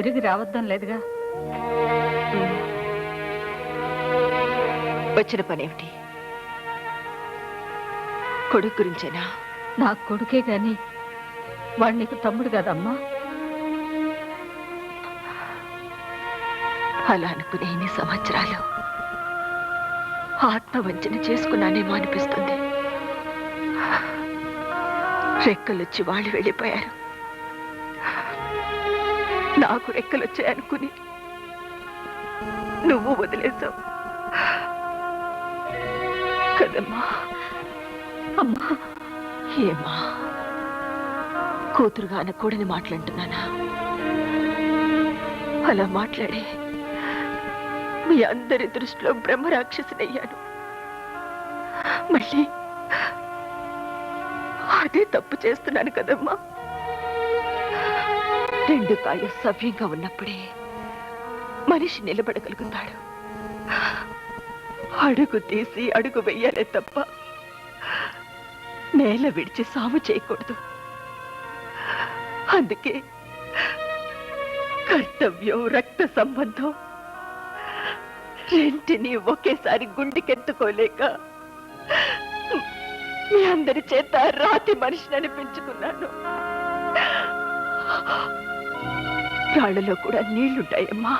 తిరిగి రావద్దాం లేదుగా? వచ్చిన పనేమిటి? కొడుకు గురించేనా? నా కొడుకే గాని వాడు నీకు తమ్ముడు కదమ్మా? అలా అనుకునే ఇన్ని సంవత్సరాలు ఆత్మవంచన చేసుకున్నానేమో అనిపిస్తుంది రెక్కలొచ్చి వాళ్ళు వెళ్ళిపోయారు. నాకు రెక్కలొచ్చాయనుకుని నువ్వు వదిలేసావు. కదమ్మా. అమ్మా. ఏమా కూతురుగా అనకూడని మాట్లాడుతున్నానా అలా మాట్లాడే మీ అందరి దృష్టిలో బ్రహ్మరాక్షసునయ్యాను మళ్ళీ అదే తప్పు చేస్తున్నాను కదమ్మా. రెండు కాళ్ళు సవ్యంగా ఉన్నప్పుడే మనిషి నిలబడగలుగుతాడు. అడుగు తీసి అడుగు వెయ్యాలే తప్ప నేల విడిచి సాగు చేయకూడదు. అందుకే కర్తవ్యం రక్త సంబంధం రెంటిని ఒకేసారి గుండెకెత్తుకోలేక మీ అందరి చేత రాతి మనిషిని అనిపించుకున్నాను. రాళ్ళలో కూడా నీళ్ళుంటాయమ్మా.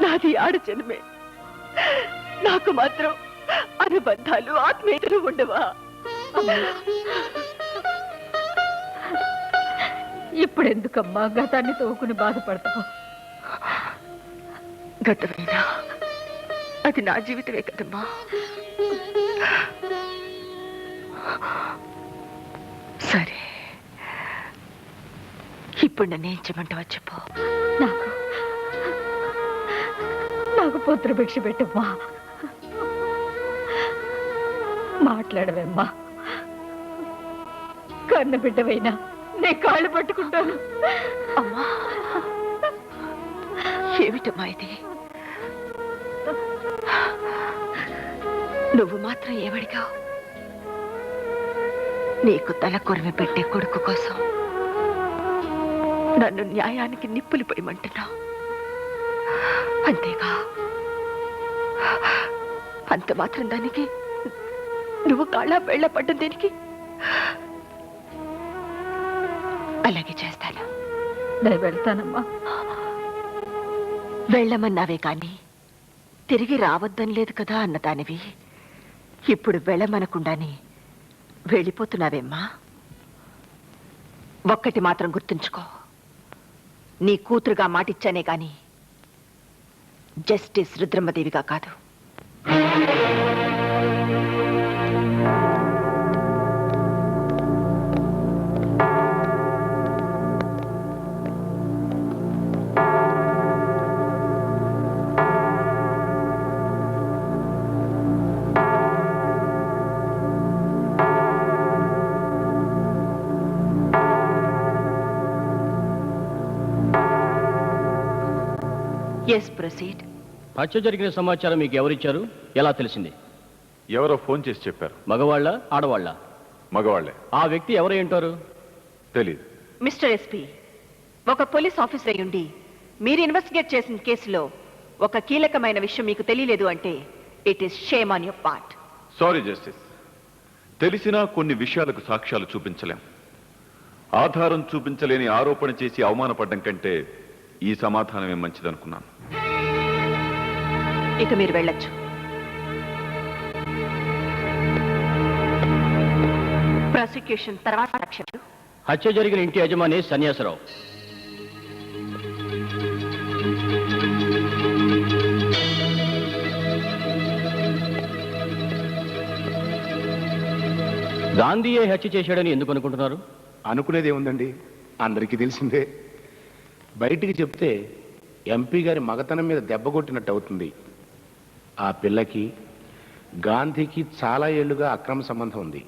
నాది ఆడజన్మే నాకు మాత్రం అనుబంధాలు ఆత్మీయతలు ఉండవా? ఇప్పుడెందుకమ్మా గతాన్ని తోకుని బాధపడతావు? గతమైనా అది నా జీవితమే కదమ్మా. సరే. ఇప్పుడు నన్ను ఏం చేయమంటావా చెప్పు. నాకు నాకు పుత్ర భిక్ష పెట్టమ్మా. మాట్లాడవేమ్మా. కన్న బిడ్డవైనా నే కాళ్ళు పట్టుకుంటాను. అమ్మా ఏమిటమ్మా ఇది? నువ్వు మాత్రం ఏమడిగావు? నీకు తల కొరిమి పెట్టే కొడుకు కోసం. నన్ను న్యాయానికి నిప్పులు పోయమంటున్నావు అంతేగా. అంత మాత్రం దానికి నువ్వు కాళ్ళ వెళ్ళ పడ్డం దేనికి? అలాగే చేస్తాను. నేను వెళ్తానమ్మా. వెళ్ళమన్నావే కాని తిరిగి రావద్దని లేదు కదా అన్నదానివి. ఇప్పుడు వెళ్ళమనకుండానే వెళ్ళిపోతున్నావేమ్మా? ఒక్కటి మాత్రం గుర్తుంచుకో. నీ కూతురుగా మాటిచ్చానే గాని జస్టిస్ రుద్రమ్మదేవిగా కాదు. ఎస్ ప్రొసీడ్ హత్య జరిగిన సమాచారం మీకు ఎవరిచ్చారు? ఎలా తెలిసింది? ఎవరో ఫోన్ చేసి చెప్పారు. మగవాళ్ళ ఆడవాళ్ళ? మగవాళ్ళే ఆ వ్యక్తి ఎవరై ఉంటారు? తెలీదు. మిస్టర్ ఎస్పీ ఒక పోలీస్ ఆఫీసర్ అయి ఉండి మీరు ఇన్వెస్టిగేట్ చేసిన కేసులో ఒక కీలకమైన విషయం మీకు తెలియలేదు అంటే it is shame on your part sorry justice తెలిసినా కొన్ని విషయాలకు సాక్ష్యాలు చూపించలేం. ఆధారం చూపించలేని ఆరోపణ చేసి అవమానపడ్డం కంటే ఈ సమాధానమే మంచిదనుకున్నాను. ఇక మీరు వెళ్ళొచ్చు. ప్రాసిక్యూషన్ తర్వాత లక్ష్యాలు హత్య జరిగిన ఇంటి యజమాని సన్యాసరావు. గాంధీయే హత్య చేశాడని ఎందుకు అనుకుంటున్నారు? అనుకునేది ఏముందండి? అందరికీ తెలిసిందే. బయటికి చెప్తే ఎంపీ గారి మగతనం మీద దెబ్బ కొట్టినట్టు అవుతుంది. ఆ పిల్లకి గాంధీకి చాలా ఏళ్ళుగా అక్రమ సంబంధం ఉంది.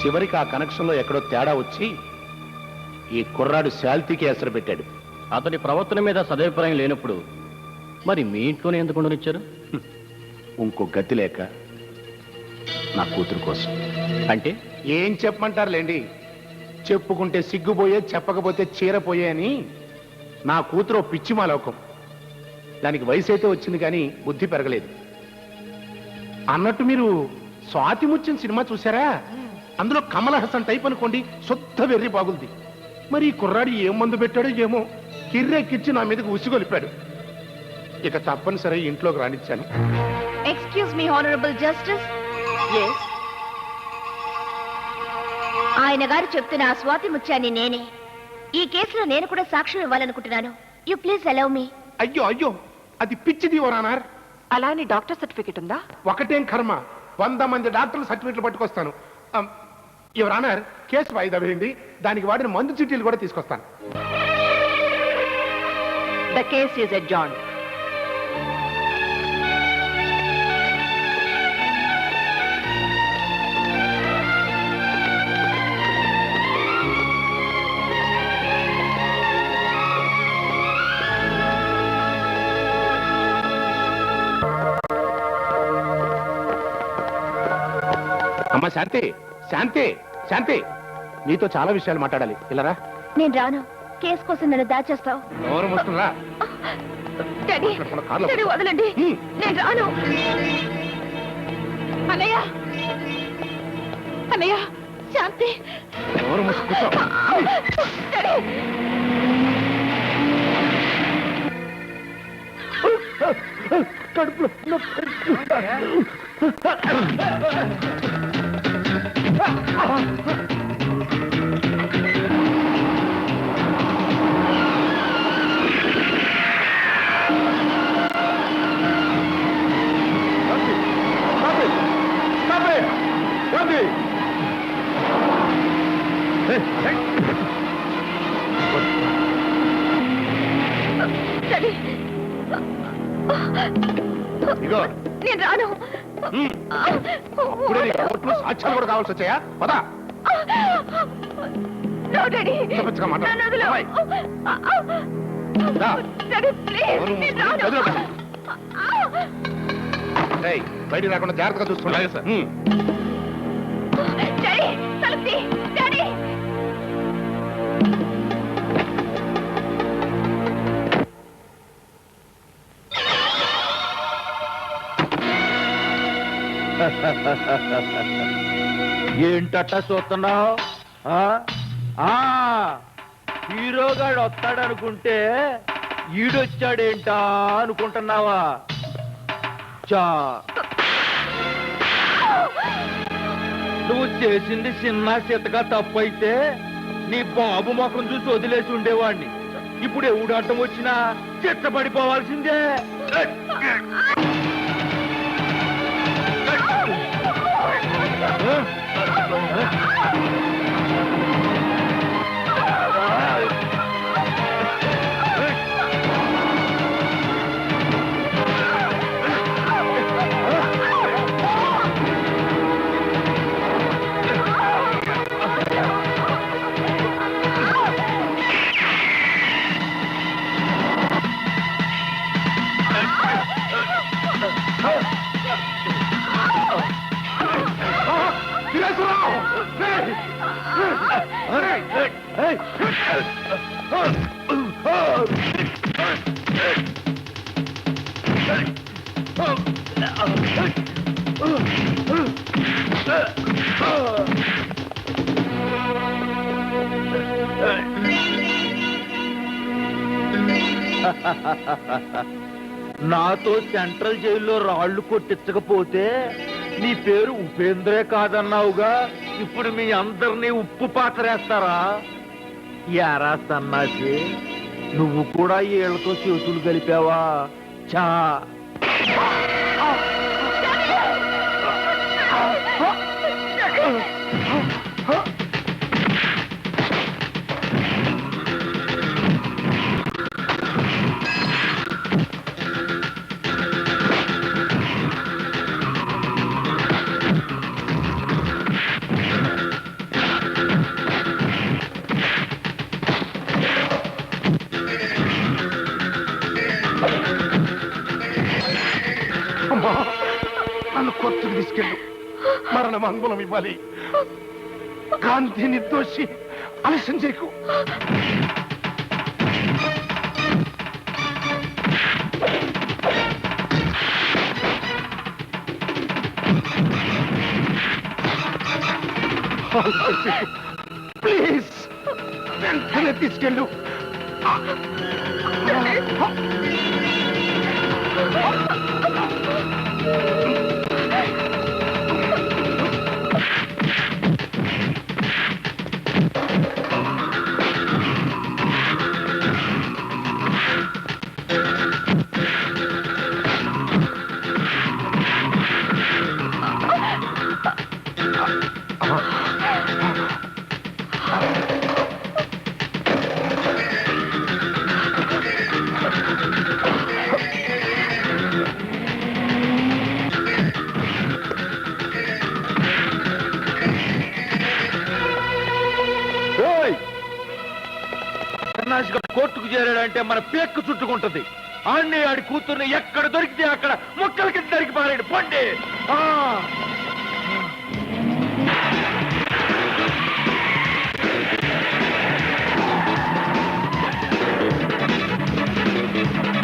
చివరికి ఆ కనెక్షన్లో ఎక్కడో తేడా వచ్చి ఈ కుర్రాడు శాల్తీకి ఎసరు పెట్టాడు. అతని ప్రవర్తన మీద సదభిప్రాయం లేనప్పుడు మరి మీ ఇంట్లోనే ఎందుకు ఉండనిచ్చారు? ఇంకో గతి లేక నా కూతురు కోసం. అంటే? ఏం చెప్పమంటారులేండి? చెప్పుకుంటే సిగ్గుపోయే చెప్పకపోతే చీరపోయే అని నా కూతురు ఓ పిచ్చి మాలోకం దానికి వయసు అయితే వచ్చింది కానీ బుద్ధి పెరగలేదు. అన్నట్టు మీరు స్వాతి ముచ్చిన సినిమా చూసారా అందులో కమల్ హాసన్ టైప్ అనుకోండి శుద్ధ వెర్రి బాగుంది. మరి ఈ కుర్రాడు ఏం మందు పెట్టాడో ఏమో కిర్రెక్కిచ్చి నా మీదకి ఉసిగొలిపాడు. ఇక తప్పనిసరి ఇంట్లోకి రానిచ్చాను. ఎక్స్క్యూజ్ మీ హానరబుల్ జస్టిస్ ఆయన గారు చెప్తున్న ఆ స్వాతి ముత్యాన్ని నేనే ఈ కేసులో నేను కూడా సాక్ష్యం ఇవ్వాలనుకుంటున్నాను. యు ప్లీజ్ అలౌ మీ అయ్యో అయ్యో అది పిచ్చిది ఓరానార్ అలా అని డాక్టర్ సర్టిఫికేట్ ఉందా? ఒకటేం కర్మ. వంద మంది డాక్టర్లు సర్టిఫికెట్లు పట్టుకొస్తాను. ఎవరన్నారు కేసు వాయిదా వేయండి. దానికి వాడిన మందు చీటీలు కూడా తీసుకొస్తాను. ద కేస్ ఈజ్ జాన్ అమ్మ శాంతి శాంతి శాంతి. నీతో చాలా విషయాలు మాట్లాడాలి. ఇలారా నేను రాను. కేసు కోసం నన్ను దాచేస్తావు. ఎవరు వస్తుందా డాడీ మన కార్లో డాడీ వదలండి. హ్మ్. నేను రాను. అన్నయ్య. అన్నయ్య శాంతి. ఎవరు మూసు కూర్చో. డాడీ. కడుపులో ఇగో నేను రాను. ఇప్పుడే నీ కోర్టులో సాక్ష్యాలు కూడా కావాల్సి వచ్చాయా పదా. నన్ను వదిలు. అమ్మాయి. రా. ఎవరు నేను రాను బయటికి రాకుండా జాగ్రత్తగా చూసుకుంటా సార్ తలుపు తీ. ఏంటట్ట చూస్తున్నావు? హీరోగాడు వస్తాడనుకుంటే ఈడొచ్చాడేంటా అనుకుంటున్నావా? చా. నువ్వు చేసింది చిన్న చితగా తప్పైతే నీ బాబు ముఖం చూసి వదిలేసి ఉండేవాడిని. ఇప్పుడు ఎవడు అడ్డం వచ్చినా చిత్తపడిపోవాల్సిందే. నాతో సెంట్రల్ జైల్లో రాళ్ళు కొట్టించకపోతే నీ పేరు ఉపేంద్రే కాదన్నావుగా? ఇప్పుడు మీ అందరినీ ఉప్పు పాత్రేస్తారా? ఎరా సన్నాసి నువ్వు కూడా ఏళ్ళతో చేతులు కలిపావా? చా. అమ్మా నన్ను కోర్టుకు తీసుకెళ్ళు. మరణ మంగళం ఇవ్వాలి. గాంధీ నిర్దోషి ఆలస్యం చేయకు. ప్లీజ్ వెంటనే తీసుకెళ్ళు. Oh, my God. సన్నాసి గారు కోర్టుకు చేరాడంటే మన పేక్కు చుట్టుకుంటది ఆడిని ఆడి కూతుర్ని ఎక్కడ దొరికితే అక్కడ ముక్కల కింద దొరికి పారాడు పండి ఆ! you.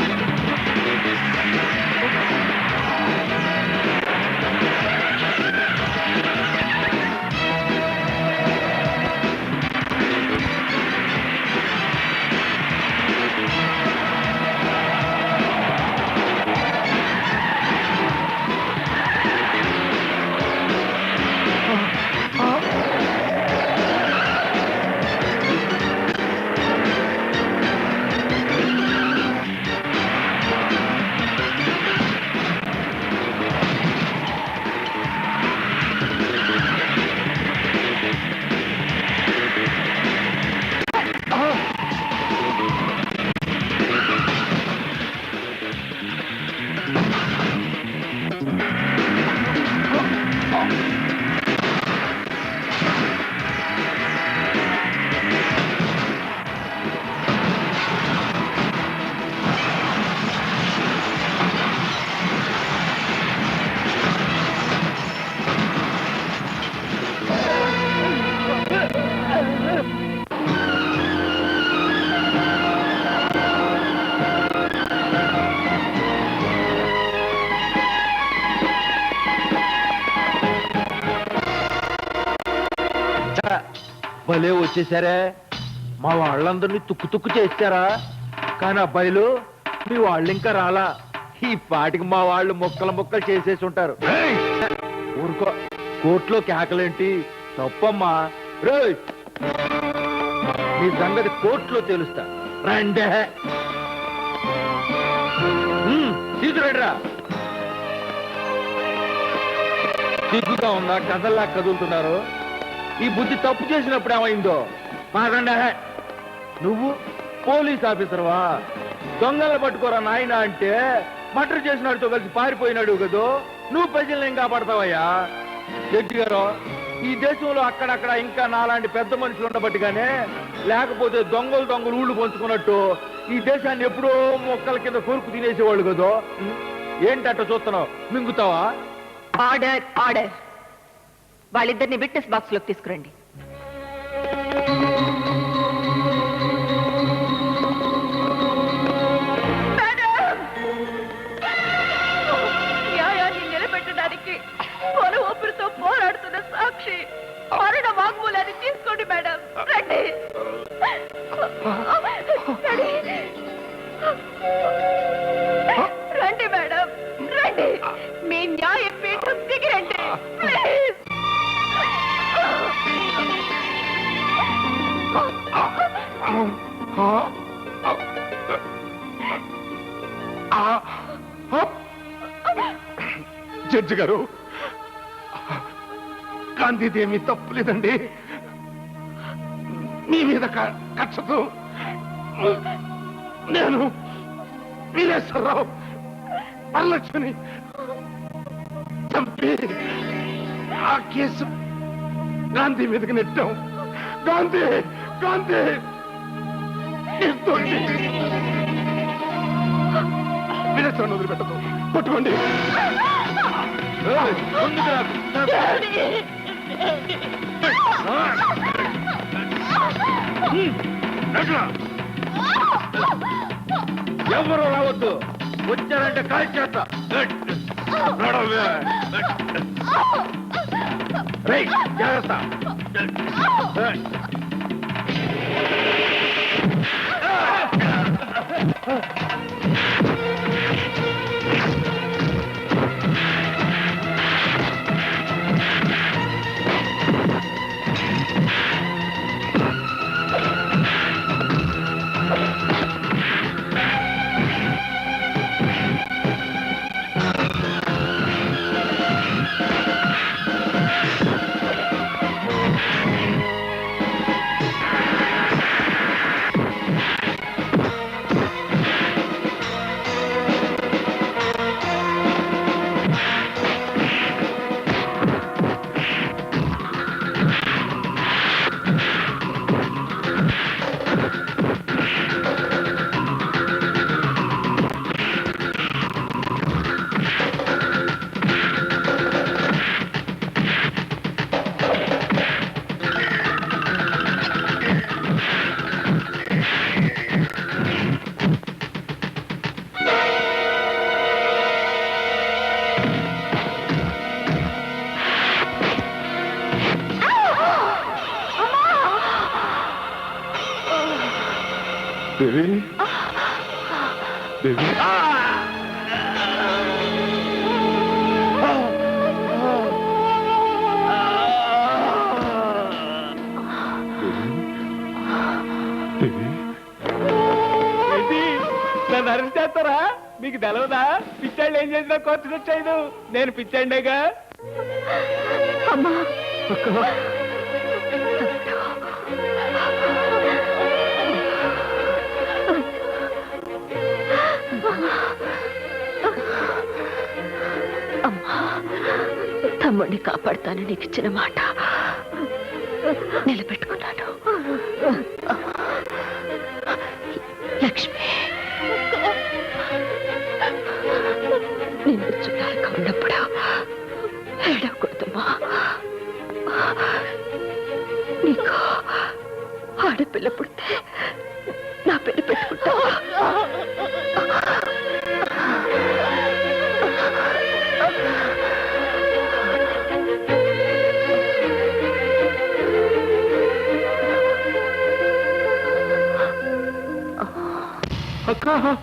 వచ్చేసారే? మా వాళ్ళందరినీ తుక్కు తుక్కు చేస్తారా? కానీ అబ్బాయిలు మీ వాళ్ళు ఇంకా రాలా. ఈ పాటికి మా వాళ్ళు ముక్కలు ముక్కలు చేసేసి ఉంటారు. ఊరుకో. కోర్టులో కేకలేంటి? తప్పమ్మా. మీ సంగతి కోర్టులో తెలుస్తా. రండే. తీసుకురండిరా. సిగ్గుగా ఉందా కథల్లా కదులుతున్నారు. ఈ బుద్ధి తప్పు చేసినప్పుడు ఏమైందో? మాకండా నువ్వు పోలీస్ ఆఫీసర్వా? దొంగలు పట్టుకోరా నాయన అంటే మటర్ చేసినాడుతో కలిసి పారిపోయినాడు కదో? నువ్వు ప్రజల్ని ఏం కాపాడతావయ్యా? జడ్జి గారు ఈ దేశంలో అక్కడక్కడ ఇంకా నాలాంటి పెద్ద మనుషులు ఉండబట్టిగానే లేకపోతే దొంగలు దొంగలు ఊళ్ళు పంచుకున్నట్టు ఈ దేశాన్ని ఎప్పుడో మొక్కల కింద కొరుకు తినేసేవాళ్ళు కదో? ఏంటట్ట చూస్తున్నావు? మింగుతావా? ఆర్డర్ ఆర్డర్ వాళ్ళిద్దరిని విట్నెస్ బాక్స్లోకి తీసుకురండి. న్యాయాన్ని నిలబెట్టడానికి పొల ఊపిరితో పోరాడుతున్న సాక్షి మరణ వాగ్మూలాన్ని తీసుకోండి మేడం. రండి. రండి. రండి మేడం. రండి. మీ న్యాయ పీఠం దిగిరండి ప్లీజ్. జడ్జి గారు గాంధీదేమీ తప్పు లేదండి మీ మీద కక్షతో నేను వీరేశ్వరరావు వరలక్ష్మిని చంపి ఆ కేసు గాంధీ మీదకి నెట్టాం. గాంధీ! గాంధీ! ఇస్తుంది వీరేశ్వరరావు వదిలిపెట్టదు పట్టుకోండి. ఎవరు రావద్దు? వచ్చారంటే కాల్ చేస్తా. రై జాగ్రత్త. Huh. ఏంటి? నన్ను అరెస్ట్ చేస్తారా? మీకు తెలవదా? పిచ్చాళ్ళు ఏం చేసినా కొత్త వచ్చాయి నేను పిచ్చండేగా? అమ్మా! తమ్ముడిని కాపాడుతాను నీకు ఇచ్చిన మాట నిలబెట్టుకున్నాను. లక్ష్మి నిన్ను చుట్టాలుగా ఉన్నప్పుడు ఏడవకూడదమ్మా. నీకు ఆడపిల్లప్పుడు हाँ हाँ